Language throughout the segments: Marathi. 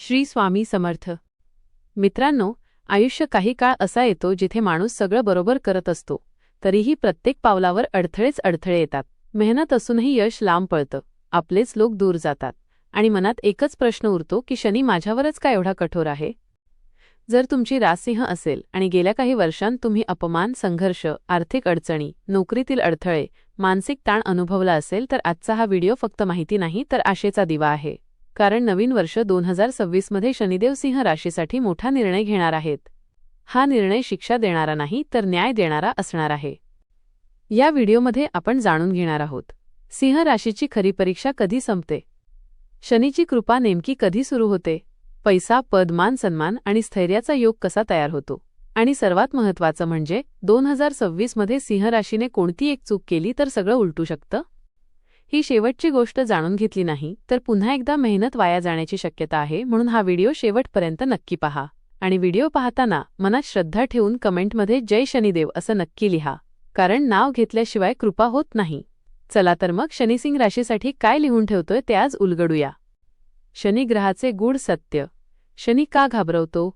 श्री स्वामी समर्थ. मित्रांनो आयुष्य काही काळ असा येतो जिथे माणूस सगळं बरोबर करत असतो तरीही प्रत्येक पावलावर अडथळेच अडथळे येतात. मेहनत असूनही यश लांब पळतं आपलेच लोक दूर जातात आणि मनात एकच प्रश्न उरतो की शनी माझ्यावरच का एवढा कठोर आहे? जर तुमची रासिंह असेल आणि गेल्या काही वर्षांत तुम्ही अपमान संघर्ष आर्थिक अडचणी नोकरीतील अडथळे मानसिक ताण अनुभवला असेल तर आजचा हा व्हिडिओ फक्त माहिती नाही तर आशेचा दिवा आहे. कारण नवीन वर्ष दोन हजार सव्वीसमध्ये शनिदेव सिंह राशीसाठी मोठा निर्णय घेणार आहेत. हा निर्णय शिक्षा देणारा नाही तर न्याय देणारा असणार आहे. या व्हिडिओमध्ये आपण जाणून घेणार आहोत. सिंह राशीची खरी परीक्षा कधी संपते? शनीची कृपा नेमकी कधी सुरू होते? पैसा पद मान सन्मान आणि स्थैर्याचा योग कसा तयार होतो? आणि सर्वात महत्त्वाचं म्हणजे दोन हजार सव्वीसमध्ये सिंह राशीने कोणती एक चूक केली तर सगळं उलटू शकतं? ही शेवटची गोष्ट जाणून घेतली नाही तर पुन्हा एकदा मेहनत वाया जाण्याची शक्यता आहे म्हणून हा व्हिडिओ शेवटपर्यंत नक्की पहा. आणि व्हिडिओ पाहताना मनात श्रद्धा ठेवून कमेंटमध्ये जय शनिदेव असं नक्की लिहा कारण नाव घेतल्याशिवाय कृपा होत नाही. चला तर मग शनिसिंग राशीसाठी काय लिहून ठेवतोय ते आज उलगडूया. शनिग्रहाचे गूढ सत्य. शनी का घाबरवतो?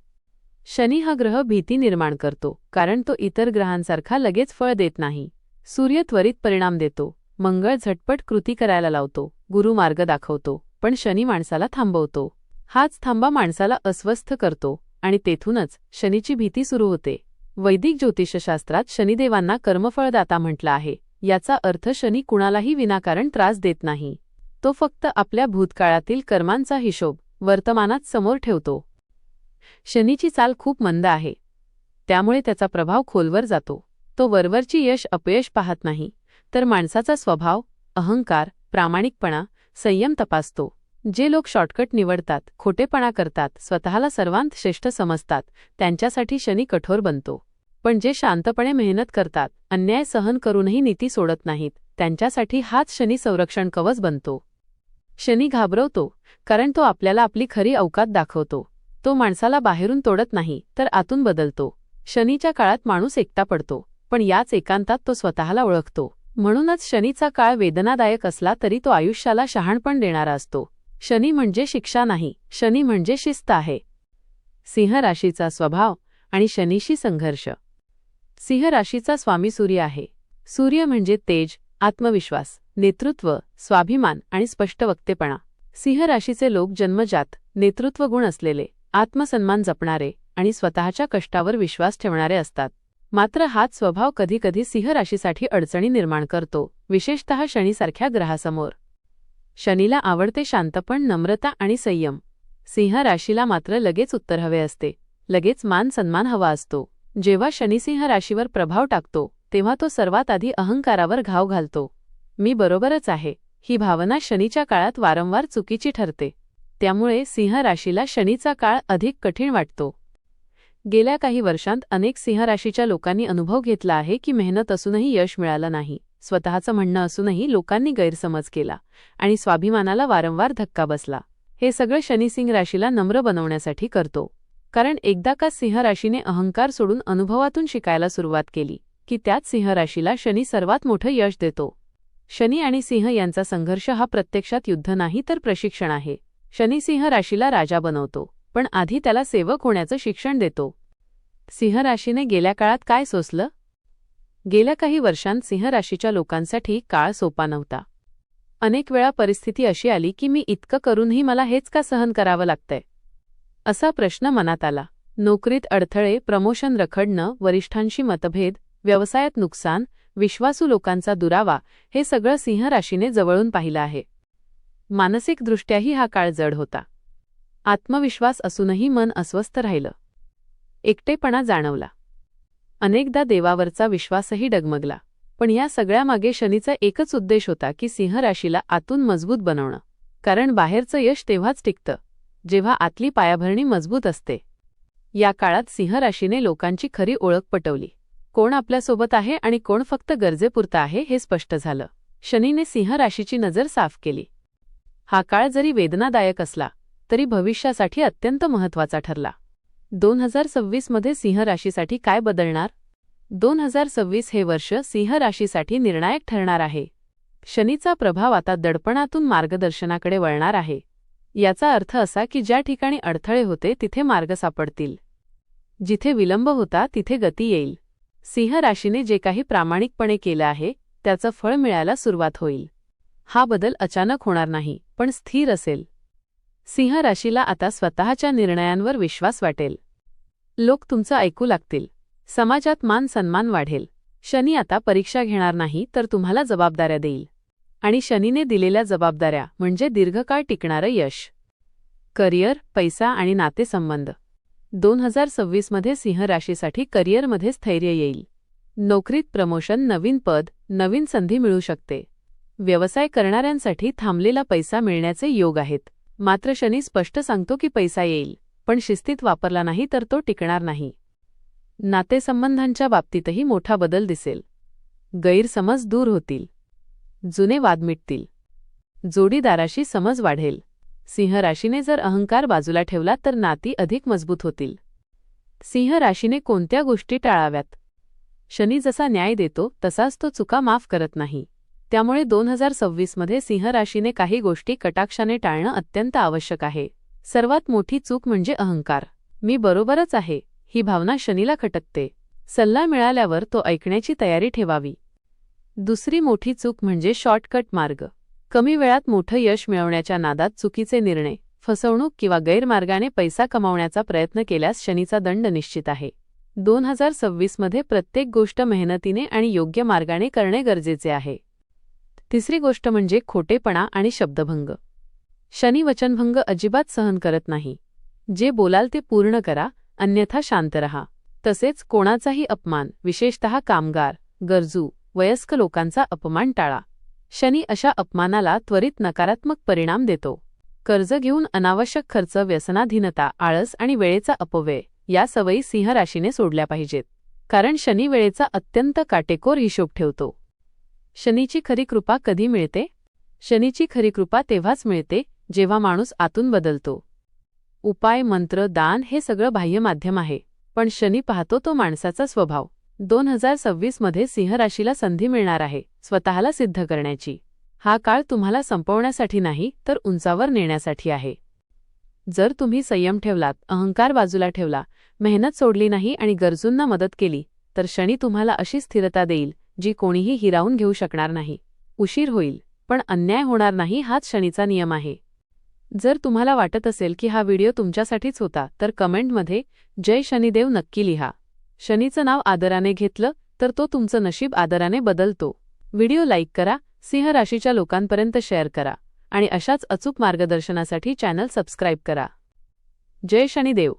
शनी हा ग्रह भीती निर्माण करतो कारण तो इतर ग्रहांसारखा लगेच फळ देत नाही. सूर्य त्वरित परिणाम देतो. मंगळ झटपट कृती करायला लावतो गुरु मार्ग दाखवतो पण शनी माणसाला थांबवतो. हाच थांबा माणसाला अस्वस्थ करतो आणि तेथूनच शनीची भीती सुरू होते. वैदिक ज्योतिषशास्त्रात शनिदेवांना कर्मफळदाता म्हटलं आहे याचा अर्थ शनी कुणालाही विनाकारण त्रास देत नाही. तो फक्त आपल्या भूतकाळातील कर्मांचा हिशोब वर्तमानात समोर ठेवतो. शनीची चाल खूप मंद आहे. त्यामुळे त्याचा प्रभाव खोलवर जातो. तो वरवरची यश अपयश पाहत नाही. तर माणसाचा स्वभाव अहंकार प्रामाणिकपणा संयम तपासतो. जे लोक शॉर्टकट निवडतात खोटेपणा करतात स्वतःला सर्वांत श्रेष्ठ समजतात त्यांच्यासाठी शनी कठोर बनतो. पण जे शांतपणे मेहनत करतात अन्याय सहन करूनही नीती सोडत नाहीत त्यांच्यासाठी हाच शनी संरक्षण कवच बनतो. शनी घाबरवतो कारण तो आपल्याला आपली खरी अवकात दाखवतो. तो माणसाला बाहेरून तोडत नाही तर आतून बदलतो. शनीच्या काळात माणूस एकटा पडतो पण याच एकांतात तो स्वतःला ओळखतो. म्हणूनच शनीचा काळ वेदनादायक असला तरी तो आयुष्याला शहाणपण देणारा असतो. शनी म्हणजे शिक्षा नाही शनी म्हणजे शिस्त आहे. सिंह राशीचा स्वभाव आणि शनीशी संघर्ष. सिंह राशीचा स्वामी सूर्य आहे. सूर्य म्हणजे तेज आत्मविश्वास नेतृत्व स्वाभिमान आणि स्पष्ट वक्तेपणा सिंह राशीचे लोक जन्मजात नेतृत्व गुण असलेले आत्मसन्मान जपणारे आणि स्वतःच्या कष्टावर विश्वास ठेवणारे असतात. मात्र हाच स्वभाव कधीकधी सिंह राशीसाठी अडचणी निर्माण करतो विशेषतः शनीसारख्या ग्रहासमोर. शनीला आवडते शांतपण नम्रता आणि संयम. सिंह राशीला मात्र लगेच उत्तर हवे असते लगेच मान सन्मान हवा असतो. जेव्हा शनिसिंह राशीवर प्रभाव टाकतो तेव्हा तो सर्वात आधी अहंकारावर घाव घालतो. मी बरोबरच आहे ही भावना शनीच्या काळात वारंवार चुकीची ठरते. त्यामुळे सिंह राशीला शनीचा काळ अधिक कठीण वाटतो. गेल्या काही वर्षांत अनेक सिंहराशीच्या लोकांनी अनुभव घेतला आहे की मेहनत असूनही यश मिळालं नाही. स्वतःचं म्हणणं असूनही लोकांनी गैरसमज केला आणि स्वाभिमानाला वारंवार धक्का बसला. हे सगळं शनिसिंह राशीला नम्र बनवण्यासाठी करतो. कारण एकदा का सिंह राशीने अहंकार सोडून अनुभवातून शिकायला सुरुवात केली की त्याच सिंह राशीला शनी सर्वात मोठं यश देतो. शनी आणि सिंह यांचा संघर्ष हा प्रत्यक्षात युद्ध नाही तर प्रशिक्षण आहे. शनी सिंह राशीला राजा बनवतो. पण आधी त्याला सेवक होण्याचं शिक्षण देतो. सिंहराशीने गेल्या काळात काय सोसलं? गेल्या काही वर्षांत सिंहराशीच्या लोकांसाठी काळ सोपा नव्हता. अनेक वेळा परिस्थिती अशी आली की मी इतकं करूनही मला हेच का सहन करावं लागतंय? असा प्रश्न मनात आला. नोकरीत अडथळे प्रमोशन रखडणं वरिष्ठांशी मतभेद व्यवसायात नुकसान विश्वासू लोकांचा दुरावा हे सगळं सिंहराशीने जवळून पाहिलं आहे. मानसिकदृष्ट्याही हा काळ जड होता. आत्मविश्वास असूनही मन अस्वस्थ राहिलं. एकटेपणा जाणवला. अनेकदा देवावरचा विश्वासही डगमगला. पण या सगळ्यामागे शनीचा एकच उद्देश होता की सिंह राशीला आतून मजबूत बनवणं. कारण बाहेरचं यश तेव्हाच टिकतं जेव्हा आतली पायाभरणी मजबूत असते. या काळात सिंह राशीने लोकांची खरी ओळख पटवली. कोण आपल्यासोबत आहे आणि कोण फक्त गरजेपुरतं आहे हे स्पष्ट झालं. शनीने सिंह राशीची नजर साफ केली. हा काळ जरी वेदनादायक असला तरी भविष्यासाठी अत्यंत महत्त्वाचा ठरला. दोन हजार सव्वीसमध्ये सिंह राशीसाठी काय बदलणार? दोन हजार सव्वीस हे वर्ष सिंह राशीसाठी निर्णायक ठरणार आहे. शनीचा प्रभाव आता दडपणातून मार्गदर्शनाकडे वळणार आहे. याचा अर्थ असा की ज्या ठिकाणी अडथळे होते तिथे मार्ग सापडतील. जिथे विलंब होता तिथे गती येईल. सिंह राशीने जे काही प्रामाणिकपणे केलं आहे त्याचं फळ मिळायला सुरुवात होईल. हा बदल अचानक होणार नाही पण स्थिर असेल. सिंह राशीला आता स्वतःच्या निर्णयांवर विश्वास वाटेल. लोक तुमचं ऐकू लागतील. समाजात मान सन्मान वाढेल. शनी आता परीक्षा घेणार नाही तर तुम्हाला जबाबदाऱ्या देईल. आणि शनीने दिलेल्या जबाबदाऱ्या म्हणजे दीर्घकाळ टिकणारं यश. करिअर पैसा आणि नातेसंबंध. दोन हजार सव्वीसमध्ये सिंह राशीसाठी करिअरमध्ये स्थैर्य येईल. नोकरीत प्रमोशन नवीन पद नवीन संधी मिळू शकते. व्यवसाय करणाऱ्यांसाठी थांबलेला पैसा मिळण्याचे योग आहेत. मात्र शनी स्पष्ट सांगतो की पैसा येईल पण शिस्तीत वापरला नाही तर तो टिकणार नाही. नातेसंबंधांच्या बाबतीतही मोठा बदल दिसेल. गैरसमज दूर होतील. जुने वाद मिटतील. जोडीदाराशी समज वाढेल. सिंह राशीने जर अहंकार बाजूला ठेवला तर नाती अधिक मजबूत होतील. सिंह राशीने कोणत्या गोष्टी टाळाव्यात? शनी जसा न्याय देतो तसाच तो चुका माफ करत नाही. त्यामुळे दोन हजार सव्वीसमध्ये सिंह राशीने काही गोष्टी कटाक्षाने टाळणं अत्यंत आवश्यक आहे. सर्वात मोठी चूक म्हणजे अहंकार. मी बरोबरच आहे ही भावना शनीला खटकते. सल्ला मिळाल्यावर तो ऐकण्याची तयारी ठेवावी. दुसरी मोठी चूक म्हणजे शॉर्टकट मार्ग. कमी वेळात मोठं यश मिळवण्याच्या नादात चुकीचे निर्णय फसवणूक किंवा गैरमार्गाने पैसा कमावण्याचा प्रयत्न केल्यास शनीचा दंड निश्चित आहे. दोन हजार सव्वीसमध्ये प्रत्येक गोष्ट मेहनतीने आणि योग्य मार्गाने करणे गरजेचे आहे. तिसरी गोष्ट म्हणजे खोटेपणा आणि शब्दभंग. शनी वचनभंग अजिबात सहन करत नाही. जे बोलाल ते पूर्ण करा अन्यथा शांत रहा. तसेच कोणाचाही अपमान विशेषतः कामगार गरजू वयस्क लोकांचा अपमान टाळा. शनी अशा अपमानाला त्वरित नकारात्मक परिणाम देतो. कर्ज घेऊन अनावश्यक खर्च व्यसनाधीनता आळस आणि वेळेचा अपव्यय या सवयी सिंह राशीने सोडल्या पाहिजेत. कारण शनी वेळेचा अत्यंत काटेकोर हिशोब ठेवतो. शनीची खरी कृपा कधी मिळते? शनीची खरी कृपा तेव्हाच मिळते जेव्हा माणूस आतून बदलतो. उपाय मंत्र दान हे सगळं बाह्य माध्यम आहे पण शनी पाहतो तो माणसाचा स्वभाव. दोन हजार सव्वीसमध्ये सिंहराशीला संधी मिळणार आहे स्वतःला सिद्ध करण्याची. हा काळ तुम्हाला संपवण्यासाठी नाही तर उंचावर नेण्यासाठी आहे. जर तुम्ही संयम ठेवलात अहंकार बाजूला ठेवला मेहनत सोडली नाही आणि गरजूंना मदत केली तर शनी तुम्हाला अशी स्थिरता देईल जी कोणीही हिरावून घेऊ शकणार नाही. उशीर होईल पण अन्याय होणार नाही हाच शनीचा नियम आहे. जर तुम्हाला वाटत असेल की हा व्हिडिओ तुमच्यासाठीच होता तर कमेंटमध्ये जय शनिदेव नक्की लिहा. शनीचं नाव आदराने घेतलं तर तो तुमचं नशीब आदराने बदलतो. व्हिडिओ लाईक करा सिंह राशीच्या लोकांपर्यंत शेअर करा आणि अशाच अचूक मार्गदर्शनासाठी चॅनल सबस्क्राईब करा. जय शनिदेव.